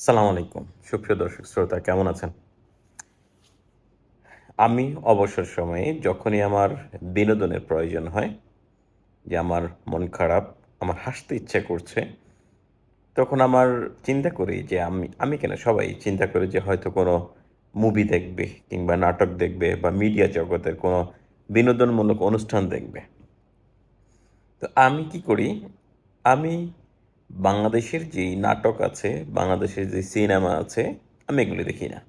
আসসালামু আলাইকুম। সুপ্রিয় দর্শক শ্রোতা, কেমন আছেন? আমি অবসর সময়ে যখনই আমার বিনোদনের প্রয়োজন হয়, যে আমার মন খারাপ, আমার হাসতে ইচ্ছে করছে, তখন আমার চিন্তা করি যে আমি আমি কেন সবাই চিন্তা করি যে হয়তো কোনো মুভি দেখবে কিংবা নাটক দেখবে বা মিডিয়া জগতের কোনো বিনোদনমূলক অনুষ্ঠান দেখবে। তো আমি কি করি? আমি বাংলাদেশের যেই নাটক আছে, বাংলাদেশের যে সিনেমা আছে, আমি এগুলি দেখি না।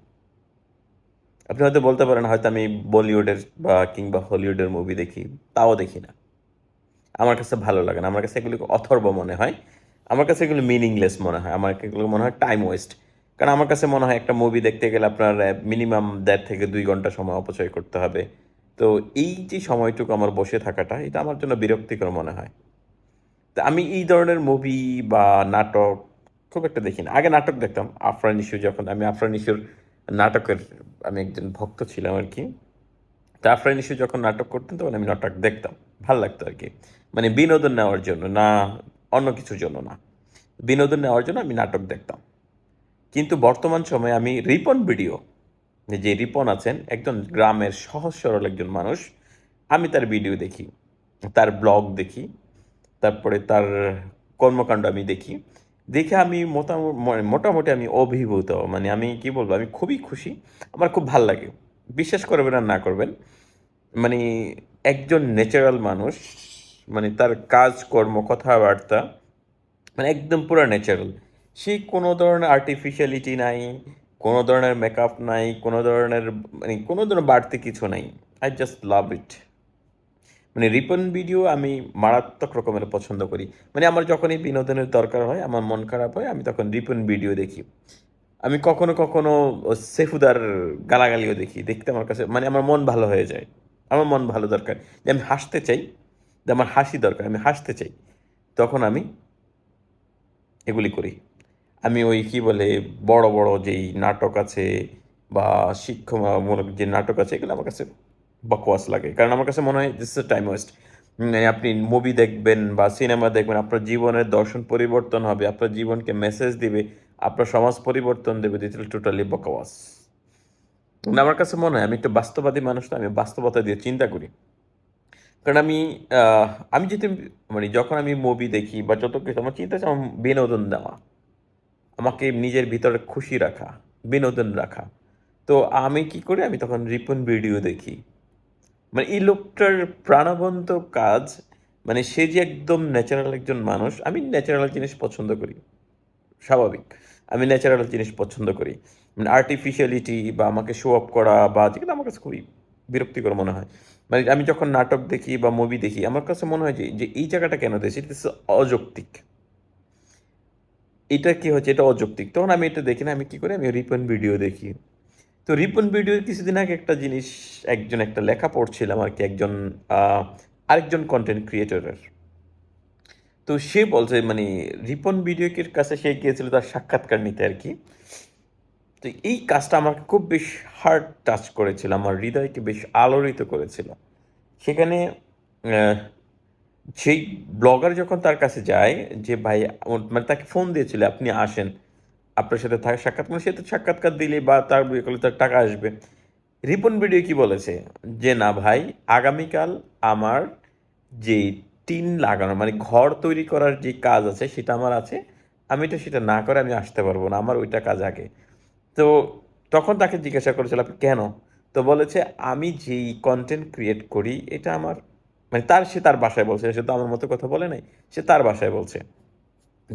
আপনি হয়তো বলতে পারেন, হয়তো আমি বলিউডের বা কিংবা হলিউডের মুভি দেখি, তাও দেখি না। আমার কাছে ভালো লাগে না। আমার কাছে এগুলি অথর্ব মনে হয়। আমার কাছে এগুলো মিনিংলেস মনে হয়। আমার এগুলো মনে হয় টাইম ওয়েস্ট কারণ আমার কাছে মনে হয় একটা মুভি দেখতে গেলে আপনার মিনিমাম দেড় থেকে দুই ঘণ্টা সময় অপচয় করতে হবে। তো এই যে সময়টুকু আমার বসে থাকাটা, এটা আমার জন্য বিরক্তিকর মনে হয়। আমি এই ধরনের মুভি বা নাটক খুব একটা দেখি না। আগে নাটক দেখতাম, আফরান ইস্যু যখন, আমি আফরান ইস্যুর নাটকের, আমি একজন ভক্ত ছিলাম আর কি। তা আফরান ইস্যু যখন নাটক করতেন, তখন আমি নাটক দেখতাম, ভালো লাগতো আর কি। মানে বিনোদন নেওয়ার জন্য, না অন্য কিছুর জন্য না। বিনোদন নেওয়ার জন্য আমি নাটক দেখতাম। কিন্তু বর্তমান সময়ে আমি রিপন ভিডিও, যে রিপন আছেন, একজন গ্রামের সহজ সরল একজন মানুষ, আমি তার ভিডিও দেখি, তার ব্লগ দেখি তারপরে তার কর্মকাণ্ড আমি দেখি। দেখে আমি মোটামুটি মোটামুটি আমি অভিভূত। মানে আমি কি বলব, আমি খুবই খুশি। আমার খুব ভালো লাগে। বিশ্বাস করবেন আর না করবেন মানে একজন ন্যাচারাল মানুষ মানে তার কাজকর্ম কথাবার্তা মানে একদম পুরো ন্যাচারাল সে কোনো ধরনের আর্টিফিশিয়ালিটি নাই, কোনো ধরনের মেকআপ নাই, কোনো ধরনের মানে কোনো ধরনের বাড়তি কিছু নাই। আই জাস্ট লাভ ইট মানে রিপন ভিডিও আমি মারাত্মক রকমের পছন্দ করি। মানে আমার যখনই বিনোদনের দরকার হয়, আমার মন খারাপ হয়, আমি তখন রিপন ভিডিও দেখি। আমি কখনো কখনো সেফুদার গালাগালিও দেখি, দেখতে আমার কাছে মানে আমার মন ভালো হয়ে যায়। আমার মন ভালো দরকার। যে আমি হাসতে চাই, যে আমার হাসি দরকার, আমি হাসতে চাই, তখন আমি এগুলি করি। আমি ওই কি বলে, বড় বড় যেই নাটক আছে বা শিক্ষামূলক যে নাটক আছে, এগুলো আমার কাছে বকওয়াস লাগে। কারণ আমার কাছে মনে হয় দিস ইজ টাইম ওয়েস্ট আপনি মুভি দেখবেন বা সিনেমা দেখবেন আপনার জীবনের দর্শন পরিবর্তন হবে আপনার জীবনকে মেসেজ দিবে আপনার সমাজ পরিবর্তন দেবে দিস টোটালি বকওয়াস। মানে আমার কাছে মনে হয় আমি একটু বাস্তবাদী মানুষ তো আমি বাস্তবতা দিয়ে চিন্তা করি। কারণ আমি আমি যদি মানে যখন আমি মুভি দেখি বা যত কিছু আমার চিন্তা হচ্ছে আমার বিনোদন দেওয়া। আমাকে নিজের ভিতরে খুশি রাখা বিনোদন রাখা। তো আমি কি করি? আমি তখন রিপন ভিডিও দেখি। মানে এই লোকটার প্রাণবন্ত কাজ মানে সে যে একদম ন্যাচারাল একজন মানুষ, আমি ন্যাচারাল জিনিস পছন্দ করি। স্বাভাবিক। আমি ন্যাচারাল জিনিস পছন্দ করি। মানে আর্টিফিশিয়ালিটি বা আমাকে শো অফ করা বা যেগুলো আমার কাছে খুবই বিরক্তিকর মনে হয়। মানে আমি যখন নাটক দেখি বা মুভি দেখি, আমার কাছে মনে হয় যে যে এই জায়গাটা কেন দিয়েছে? এটা অযৌক্তিক। এটা কি হচ্ছে? এটা অযৌক্তিক। তখন আমি এটা দেখি না, আমি কি করি? আমি রিপন ভিডিও দেখি। তো রিপন ভিডিওর কিছুদিন আগে একটা জিনিস, একজন একটা লেখা পড়ছিলাম আর কি, একজন আরেকজন কন্টেন্ট ক্রিয়েটরের তো সে বলছে মানে রিপন ভিডিওকের কাছে সে গিয়েছিল তার সাক্ষাৎকার নিতে আর কি। তো এই কাজটা আমাকে খুব বেশ হার্ড টাচ করেছিল, আমার হৃদয়কে বেশ আলোড়িত করেছিল। সেখানে সেই ব্লগার যখন তার কাছে যায়, যে ভাই মানে তাকে ফোন দিয়েছিল, আপনি আসেন। আপনার সাথে থাকা সাক্ষাৎ মানে সে তো সাক্ষাৎকার দিলে বা তার বিয়ে করলে তার টাকা আসবে। রিপন ভিডিও কি বলেছে? যে না ভাই, আগামীকাল আমার যে টিন লাগানো মানে ঘর তৈরি করার যে কাজ আছে সেটা আমার আছে। আমি তো সেটা না করে আমি আসতে পারব না, আমার ওইটা কাজ আগে। তো তখন তাকে জিজ্ঞাসা করেছিল, আপনি কেন? তো বলেছে, আমি যেই কন্টেন্ট ক্রিয়েট করি, এটা আমার মানে তার সে তার বাসায় বলছে, সে তো আমার মতো কথা বলে নাই, সে তার বাসায় বলছে।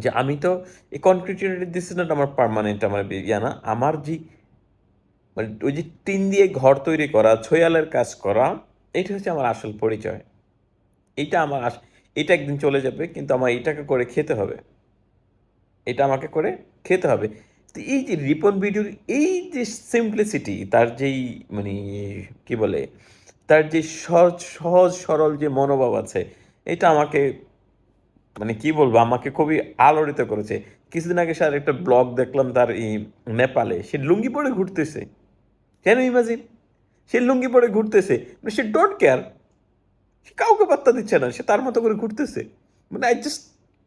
যে আমি তো এই কনক্রিট দিস ইজ নট আমার পার্মানেন্ট আমার ইয়া না, আমার যে মানে ওই যে টিন দিয়ে ঘর তৈরি করা, ছয়ালের কাজ করা, এটা হচ্ছে আমার আসল পরিচয়। এইটা আমার আস, এটা একদিন চলে যাবে, কিন্তু আমার এটাকে করে খেতে হবে। এটা আমাকে করে খেতে হবে। তো এই যে রিপন ভিডিওর এই যে সিম্পলিসিটি তার যেই মানে কি বলে, তার যে সহজ সহজ, সরল যে মনোভাব আছে, এটা আমাকে মানে কি বলব, আমাকে খুবই আলোড়িত করেছে। কিছুদিন আগে স্যার একটা ব্লগ দেখলাম তার এই নেপালে, সে লুঙ্গি পরে ঘুরতেছে। কেন ইমাজিন? সে লুঙ্গি পরে ঘুরতেছে। মানে সে ডোন্ট কেয়ার সে কাউকে পাত্তা দিচ্ছে না, সে তার মতো করে ঘুরতেছে। মানে আই জাস্ট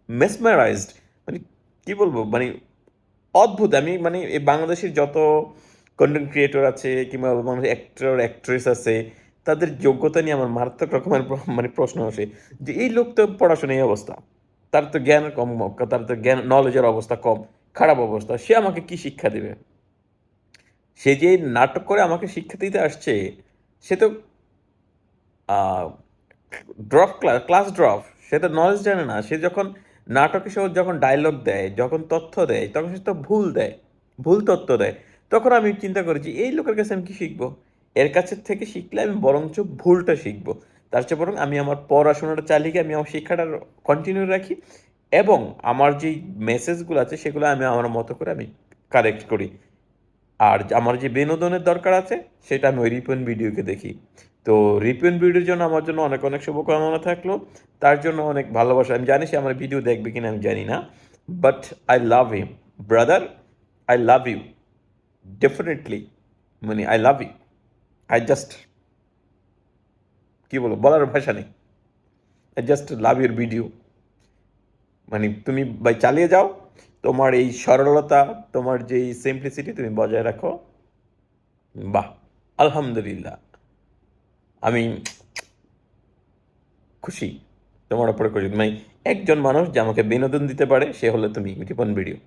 মেসমারাইজড মানে কি বলব মানে অদ্ভুত। আমি মানে এই বাংলাদেশের যত কন্টেন্ট ক্রিয়েটর আছে কিংবা বাংলাদেশের অ্যাক্টর অ্যাক্ট্রেস আছে, তাদের যোগ্যতা নিয়ে আমার মারাত্মক রকমের মানে প্রশ্ন আসে যে এই লোক তো পড়াশোনা এই অবস্থা। তার তো জ্ঞান কম তার তো জ্ঞান নলেজের অবস্থা কম, খারাপ অবস্থা, সে আমাকে কি শিক্ষা দেবে? সে যে নাটক করে আমাকে শিক্ষা দিতে আসছে, সে তো ড্রপ ক্লাস ক্লাস ড্রপ সে তো নলেজ জানে না, সে যখন নাটকে সে যখন ডায়লগ দেয়, যখন তথ্য দেয়, তখন সে তো ভুল দেয়, ভুল তথ্য দেয়, তখন আমি চিন্তা করেছি, এই লোকের কাছে আমি কি শিখব? এর কাছে থেকে শিখলে আমি বরঞ্চ ভুলটা শিখব। তার চেয়ে বরং আমি আমার পড়াশোনাটা চালিয়ে গিয়ে আমি আমার শিক্ষাটা কন্টিনিউ রাখি এবং আমার যেই মেসেজগুলো আছে সেগুলো আমি আমার মতো করে আমি কারেক্ট করি। আর আমার যে বিনোদনের দরকার আছে সেটা আমি ওই রিপন ভিডিওকে দেখি। তো রিপন ভিডিওর জন্য আমার জন্য অনেক অনেক শুভকামনা থাকল। তার জন্য অনেক ভালোবাসা। আমি জানি সে আমার ভিডিও দেখবে কিনা, আমি জানি না। But I love him brother I love you definitely মানে I love you I just কি বলব, বলার ভাষা নেই। জাস্ট লাভ ইউর ভিডিও মানে তুমি ভাই চালিয়ে যাও, তোমার এই সরলতা, তোমার যেই সিম্পলিসিটি তুমি বজায় রাখো, বাহ, আলহামদুলিল্লাহ। আমি খুশি, তোমার উপরে খুশি। মানে একজন মানুষ যে আমাকে বিনোদন দিতে পারে, সে হলো তুমি রিপন ভিডিও